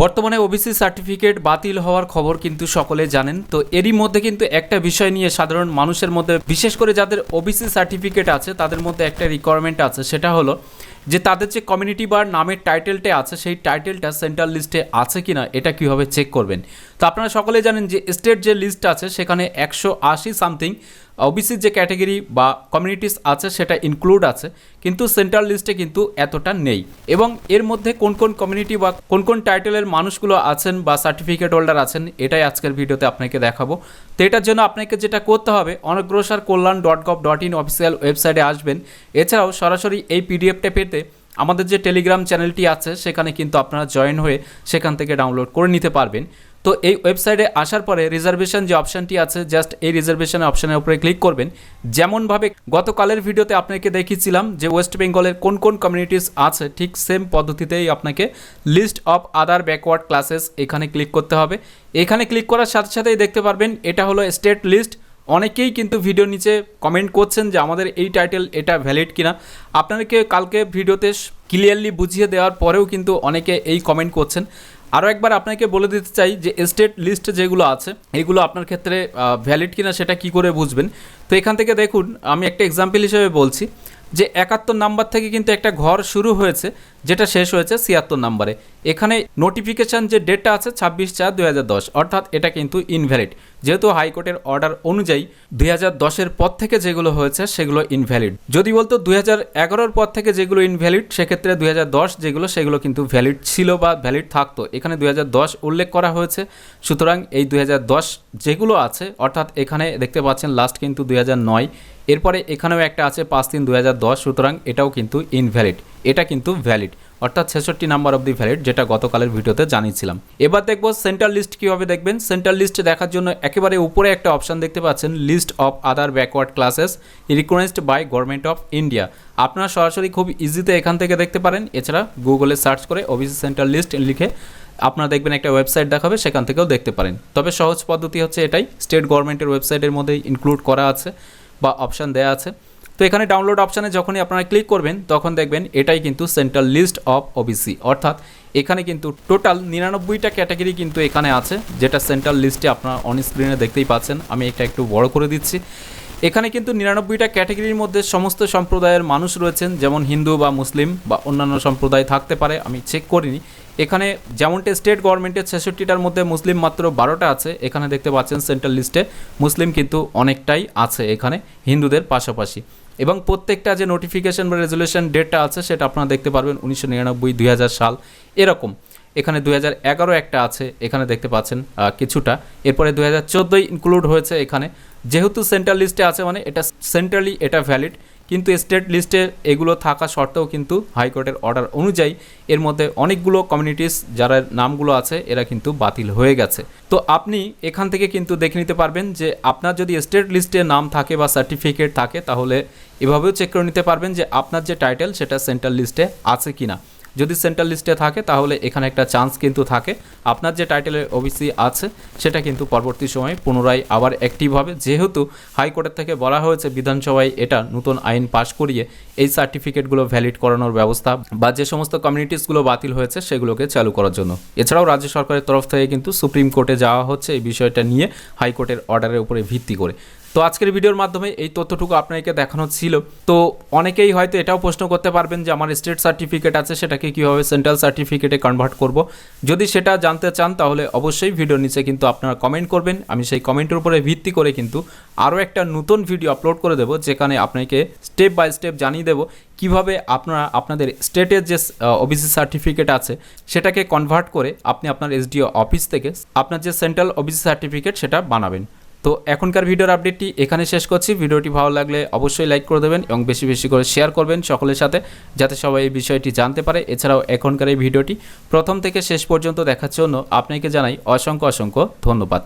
বর্তমানে OBC certificate বাতিল হওয়ার খবর কিন্তু সকলে জানেন। তো এরই মধ্যে কিন্তু একটা বিষয় নিয়ে সাধারণ মানুষের মধ্যে, বিশেষ করে যাদের ওবিসি সার্টিফিকেট আছে, তাদের মধ্যে একটা রিকোয়ারমেন্ট আছে, সেটা হলো যে তাদের যে কমিউনিটি বা নামের টাইটেলটা আছে, সেই টাইটেলটা সেন্ট্রাল লিস্টে আছে কিনা, এটা কীভাবে চেক করবেন? তো আপনারা সকলে জানেন যে স্টেট যে লিস্ট আছে, সেখানে একশো আশি সামথিং ওবিসির যে ক্যাটাগরি বা কমিউনিটিস আছে, সেটা ইনক্লুড আছে, কিন্তু সেন্ট্রাল লিস্টে কিন্তু এতটা নেই। এবং এর মধ্যে কোন কোন কমিউনিটি বা কোন কোন টাইটেলের মানুষগুলো আছেন বা সার্টিফিকেট হোল্ডার আছেন, এটাই আজকের ভিডিওতে আপনাকে দেখাবো। তো এটার জন্য আপনাকে যেটা করতে হবে Anagrasar Kalyan dot gov dot in official ওয়েবসাইটে আসবেন। এছাড়াও সরাসরি এই পিডিএফটা পেতে আমাদের যে টেলিগ্রাম চ্যানেলটি আছে, সেখানে কিন্তু আপনারা জয়েন হয়ে সেখান থেকে ডাউনলোড করে নিতে পারবেন। তো এই ওয়েবসাইটে আসার পরে রিজার্ভেশন যে অপশানটি আছে জাস্ট এই রিজার্ভেশন অপশানের উপরে ক্লিক করবেন। যেমনভাবে গতকালের ভিডিওতে আপনাকে দেখিয়েছিলাম যে ওয়েস্ট বেঙ্গলের কোন কোন কমিউনিটিস আছে, ঠিক সেম পদ্ধতিতেই আপনাকে list of other backward classes এখানে ক্লিক করতে হবে। এখানে ক্লিক করার সাথে সাথেই দেখতে পারবেন, এটা হলো স্টেট লিস্ট অনেকেই কিন্তু ভিডিও নিচে কমেন্ট করছেন যে আমাদের এই টাইটেল এটা ভ্যালিড কিনা। আপনাদেরকে কালকে ভিডিওতে ক্লিয়ারলি বুঝিয়ে দেওয়ার পরেও কিন্তু অনেকে এই কমেন্ট করছেন। আরও একবার আপনাকে বলে দিতে চাই যে এস্টেট লিস্ট যেগুলো আছে, এগুলো আপনার ক্ষেত্রে ভ্যালিড কিনা সেটা কি করে বুঝবেন? তো এখান থেকে দেখুন, আমি একটা এক্সাম্পল হিসেবে বলছি যে একাত্তর নাম্বার থেকে কিন্তু একটা ঘর শুরু হয়েছে, যেটা শেষ হয়েছে ছিয়াত্তর নাম্বারে। এখানে নোটিফিকেশান যে ডেটটা আছে ছাব্বিশ চার দু অর্থাৎ এটা কিন্তু ইনভ্যালিড যেহেতু হাইকোর্টের অর্ডার অনুযায়ী দুই হাজার দশের পর থেকে যেগুলো হয়েছে, সেগুলো ইনভ্যালিড যদি বলতো দুই হাজার এগারোর পর থেকে যেগুলো ইনভ্যালিড সেক্ষেত্রে দুই হাজার দশ যেগুলো, সেগুলো কিন্তু ভ্যালিড ছিল বা ভ্যালিড থাকতো। এখানে দুই হাজার দশ উল্লেখ করা হয়েছে। সুতরাং এই দুই হাজার দশ যেগুলো আছে, অর্থাৎ এখানে দেখতে পাচ্ছেন লাস্ট কিন্তু দুই হাজার নয়। এরপরে এখানেও একটা আছে, পাঁচ তিন দুই হাজার দশ। সুতরাং এটাও কিন্তু ইনভ্যালিড এটা কিন্তু ভ্যালিড অর্থাৎ ছেষট্টি নাম্বার অফ দি ভ্যালিড যেটা গতকালের ভিডিওতে জানিয়েছিলাম। এবার দেখব সেন্ট্রাল লিস্ট কীভাবে দেখবেন। সেন্ট্রাল লিস্ট দেখার জন্য একেবারে উপরে একটা অপশান দেখতে পাচ্ছেন list of other backward classes recognised by government of India আপনারা সরাসরি খুব ইজিতে এখান থেকে দেখতে পারেন। এছাড়া গুগলে সার্চ করে ওবিসি সেন্ট্রাল লিস্ট লিখে আপনারা দেখবেন একটা ওয়েবসাইট দেখাবে, সেখান থেকেও দেখতে পারেন। তবে সহজ পদ্ধতি হচ্ছে এটাই। স্টেট গভর্নমেন্টের ওয়েবসাইটের মধ্যে ইনক্লুড করা আছে বা অপশান দেওয়া আছে। তো এখানে ডাউনলোড অপশানে যখনই আপনারা ক্লিক করবেন, তখন দেখবেন এটাই কিন্তু সেন্ট্রাল লিস্ট অফ ওবিসি অর্থাৎ এখানে কিন্তু টোটাল নিরানব্বইটা ক্যাটাগরি কিন্তু এখানে আছে, যেটা সেন্ট্রাল লিস্টে আপনারা অন স্ক্রিনে দেখতেই পাচ্ছেন। আমি এটা একটু বড় করে দিচ্ছি। এখানে কিন্তু নিরানব্বইটা ক্যাটাগরির মধ্যে সমস্ত সম্প্রদায়ের মানুষ রয়েছেন, যেমন হিন্দু বা মুসলিম বা অন্যান্য সম্প্রদায় থাকতে পারে, আমি চেক করিনি। এখানে যেমনটা স্টেট গভর্নমেন্টের ছেষট্টিটার মধ্যে মুসলিম মাত্র বারোটা আছে, এখানে দেখতে পাচ্ছেন সেন্ট্রাল লিস্টে মুসলিম কিন্তু অনেকটাই আছে এখানে, হিন্দুদের পাশাপাশি। এবং প্রত্যেকটা যে নোটিফিকেশন বা রেজুলেশন ডেটটা আছে, সেটা আপনারা দেখতে পারবেন উনিশশো নিরানব্বই সাল। এরকম। এখানে দুই হাজার এগারো একটা আছে, এখানে দেখতে পাচ্ছেন কিছুটা। এরপরে দুই হাজার চোদ্দোই ইনক্লুড হয়েছে এখানে। যেহেতু সেন্ট্রাল লিস্টে আছে মানে এটা সেন্ট্রালি এটা ভ্যালিড কিন্তু স্টেট লিস্টে এগুলো থাকা সত্ত্বেও কিন্তু হাইকোর্টের অর্ডার অনুযায়ী এর মধ্যে অনেকগুলো কমিউনিটিস যারা নামগুলো আছে, এরা কিন্তু বাতিল হয়ে গেছে। তো আপনি এখান থেকে কিন্তু দেখে নিতে পারবেন যে আপনার যদি স্টেট লিস্টে নাম থাকে বা সার্টিফিকেট থাকে, তাহলে এভাবেও চেক করে নিতে পারবেন যে আপনার যে টাইটেল সেটা সেন্ট্রাল লিস্টে আছে কি না যদি সেন্ট্রাল লিস্টে থাকে, তাহলে এখানে একটা চান্স কিন্তু থাকে। আপনার যে টাইটেলের ওবিসি আছে, সেটা কিন্তু পরবর্তী সময়ে পুনরায় আবার অ্যাক্টিভ হবে। যেহেতু হাইকোর্টের থেকে বলা হয়েছে বিধানসভায় এটা নতুন আইন পাশ করিয়ে এই সার্টিফিকেটগুলো ভ্যালিড করানোর ব্যবস্থা বা যে সমস্ত কমিউনিটিসগুলো বাতিল হয়েছে, সেগুলোকে চালু করার জন্য। এছাড়াও রাজ্য সরকারের তরফ থেকে কিন্তু সুপ্রিম কোর্টে যাওয়া হচ্ছে এই বিষয়টা নিয়ে হাইকোর্টের অর্ডারের উপরে ভিত্তি করে। তো আজকের ভিডিওর মাধ্যমে এই তথ্যটুকু আপনাকে দেখানো ছিল। তো অনেকেই হয়তো এটাও প্রশ্ন করতে পারবেন যে আমার স্টেট সার্টিফিকেট আছে, সেটাকে কীভাবে সেন্ট্রাল সার্টিফিকেটে কনভার্ট করব? যদি সেটা জানতে চান, তাহলে অবশ্যই ভিডিওর নিচে কিন্তু আপনারা কমেন্ট করবেন। আমি সেই কমেন্টের উপরে ভিত্তি করে কিন্তু আরও একটা নতুন ভিডিও আপলোড করে দেবো, যেখানে আপনাকে স্টেপ বাই স্টেপ জানিয়ে দেবো কীভাবে আপনারা, আপনাদের স্টেটের যে ওবিসি সার্টিফিকেট আছে, সেটাকে কনভার্ট করে আপনি আপনার এসডিও অফিস থেকে আপনার যে সেন্ট্রাল ওবিসি সার্টিফিকেট সেটা বানাবেন। তো এখনকার ভিডিওর আপডেটটি এখানে শেষ করছি। ভিডিওটি ভালো লাগলে অবশ্যই লাইক করে দেবেন এবং বেশি বেশি করে শেয়ার করবেন সকলের সাথে, যাতে সবাই এই বিষয়টি জানতে পারে। এছাড়াও এখনকার এই ভিডিওটি প্রথম থেকে শেষ পর্যন্ত দেখার জন্য আপনাকে জানাই অসংখ্য অসংখ্য ধন্যবাদ।